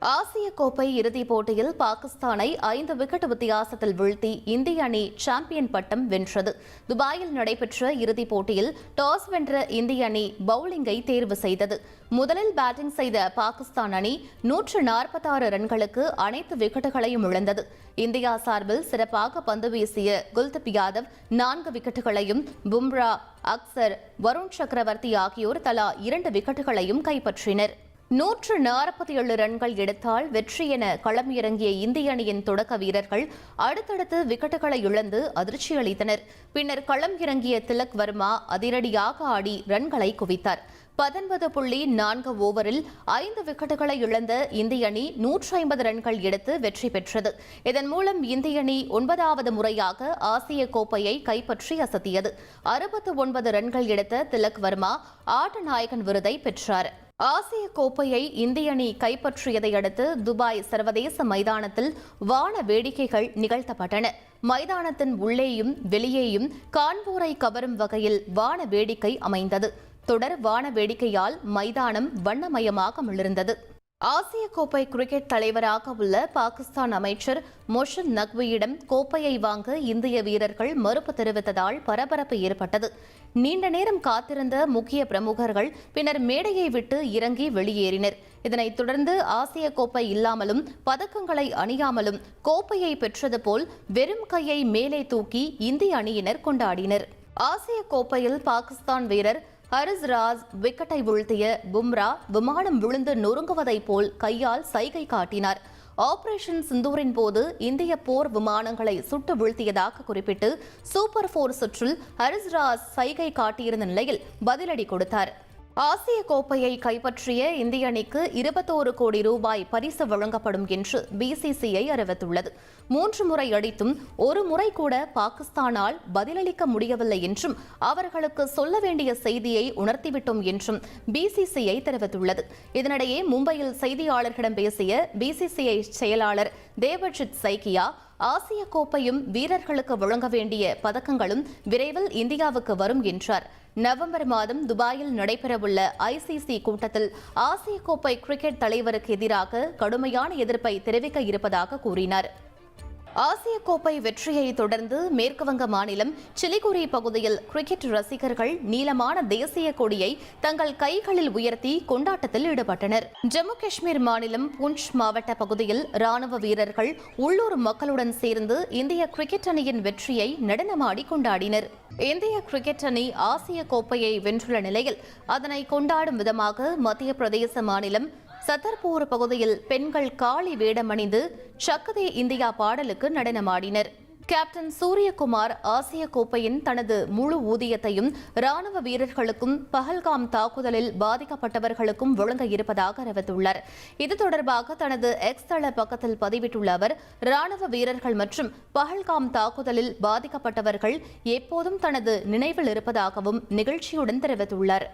ஆசிய கோப்பை இறுதிப் போட்டியில் பாகிஸ்தானை ஐந்து விக்கெட் வித்தியாசத்தில் வீழ்த்தி இந்திய அணி சாம்பியன் பட்டம் வென்றது. துபாயில் நடைபெற்ற இறுதிப் போட்டியில் டாஸ் வென்ற இந்திய அணி பவுலிங்கை தேர்வு செய்தது. முதலில் பேட்டிங் செய்த பாகிஸ்தான் அணி நூற்று நாற்பத்தாறு ரன்களுக்கு அனைத்து விக்கெட்டுகளையும் இழந்தது. இந்தியா சார்பில் சிறப்பாக பந்து வீசிய குல்தீப் யாதவ் நான்கு விக்கெட்டுகளையும் பும்ரா அக்சர் வருண் சக்கரவர்த்தி ஆகியோர் தலா இரண்டு விக்கெட்டுகளையும் கைப்பற்றினர். நூற்று நாற்பத்தி ஏழு ரன்கள் எடுத்தால் வெற்றி என களமிறங்கிய இந்திய அணியின் தொடக்க வீரர்கள் அடுத்தடுத்து விக்கெட்டுகளை இழந்து அதிர்ச்சி அளித்தனர். பின்னர் களம் இறங்கிய திலக் வர்மா அதிரடியாக ஆடி ரன்களை குவித்தார். பத்தொன்பது புள்ளி நான்கு ஓவரில் ஐந்து விக்கெட்டுகளை இழந்த இந்திய அணி நூற்றி ஐம்பது ரன்கள் எடுத்து வெற்றி பெற்றது. இதன் மூலம் இந்திய அணி ஒன்பதாவது முறையாக ஆசிய கோப்பையை கைப்பற்றி அசத்தியது. அறுபத்து ஒன்பது ரன்கள் எடுத்த திலக் வர்மா ஆட்ட நாயகன் விருதை பெற்றார். ஆசிய கோப்பையை இந்திய அணி கைப்பற்றியதை அடுத்து துபாய் சர்வதேச மைதானத்தில் வான வேடிக்கைகள் நிகழ்த்தப்பட்டன. மைதானத்தின் உள்ளேயும் வெளியேயும் காண்போரை கவரும் வகையில் வான வேடிக்கை அமைந்தது. தொடர் வான வேடிக்கையால் மைதானம் வண்ணமயமாக மிளிர்ந்தது ஆசிய கோப்பை கிரிக்கெட் தலைவராக உள்ள பாகிஸ்தான் அமைச்சர் மொஷன் நக்வியிடம் கோப்பையை வாங்க இந்திய வீரர்கள் மறுப்பு தெரிவித்ததால் பரபரப்பு ஏற்பட்டது. நீண்ட நேரம் காத்திருந்த முக்கிய பிரமுகர்கள் பின்னர் மேடையை விட்டு இறங்கி வெளியேறினர். இதனைத் தொடர்ந்து ஆசிய கோப்பை இல்லாமலும் பதக்கங்களை அணியாமலும் கோப்பையை பெற்றது போல் வெறும் கையை மேலே தூக்கி இந்திய அணியினர் கொண்டாடினர். ஆசிய கோப்பையில் பாகிஸ்தான் வீரர் ஹரிஸ் ராஜ் விக்கெட்டை வீழ்த்திய பும்ரா விமானம் விழுந்து நொறுங்குவதைப் போல் கையால் சைகை காட்டினார். ஆபரேஷன் சிந்தூரின் போது இந்திய போர் விமானங்களை சுட்டு வீழ்த்தியதாக குறிப்பிட்டு சூப்பர் போர் சுற்றில் ஹரிஸ் ராஜ் சைகை காட்டியிருந்த நிலையில் பதிலடி கொடுத்தார். ஆசிய கோப்பையை கைப்பற்றிய இந்திய அணிக்கு இருபத்தோரு கோடி ரூபாய் பரிசு வழங்கப்படும் என்று பிசிசிஐ அறிவித்துள்ளது. மூன்று முறை அடித்தும் ஒரு முறை கூட பாகிஸ்தானால் பதிலளிக்க முடியவில்லை என்றும் அவர்களுக்கு சொல்ல வேண்டிய செய்தியை உணர்த்திவிட்டோம் என்றும் பிசிசிஐ தெரிவித்துள்ளது. இதனிடையே மும்பையில் செய்தியாளர்களிடம் பேசிய பிசிசிஐ செயலாளர் தேவஜித் சைக்கியா ஆசிய கோப்பையும் வீரர்களுக்கு வழங்க வேண்டிய பதக்கங்களும் விரைவில் இந்தியாவுக்கு வரும் என்றார். நவம்பர் மாதம் துபாயில் நடைபெறவுள்ள ஐசிசி கூட்டத்தில் ஆசிய கோப்பை கிரிக்கெட் தலைவருக்கு எதிராக கடுமையான எதிர்ப்பை தெரிவிக்க இருப்பதாக கூறினார். ஆசிய கோப்பை வெற்றியை தொடர்ந்து மேற்குவங்க மாநிலம் சிலிகுரி பகுதியில் கிரிக்கெட் ரசிகர்கள் நீளமான தேசிய கொடியை தங்கள் கைகளில் உயர்த்தி கொண்டாட்டத்தில் ஈடுபட்டனர். ஜம்மு காஷ்மீர் மாநிலம் புஞ்ச் மாவட்ட பகுதியில் ராணுவ வீரர்கள் உள்ளூர் மக்களுடன் சேர்ந்து இந்திய கிரிக்கெட் அணியின் வெற்றியை நடனமாடி கொண்டாடினர். இந்திய கிரிக்கெட் அணி ஆசிய கோப்பையை வென்றுள்ள நிலையில் அதனை கொண்டாடும் விதமாக மத்திய பிரதேச மாநிலம் சத்தர்பூர் பகுதியில் பெண்கள் காளி வேடமணிந்து சக்கதே இந்தியா பாடலுக்கு நடனமாடினர். கேப்டன் சூரியகுமார் ஆசிய கோப்பையின் தனது முழு ஊதியத்தையும் ராணுவ வீரர்களுக்கும் பஹல்காம் தாக்குதலில் பாதிக்கப்பட்டவர்களுக்கும் வழங்க இருப்பதாக அறிவித்துள்ளார். இது தொடர்பாக தனது எக்ஸ் தள பக்கத்தில் பதிவிட்டுள்ள அவர் ராணுவ வீரர்கள் மற்றும் பஹல்காம் தாக்குதலில் பாதிக்கப்பட்டவர்கள் எப்போதும் தனது நினைவில் இருப்பதாகவும் நிகழ்ச்சியுடன் தெரிவித்துள்ளார்.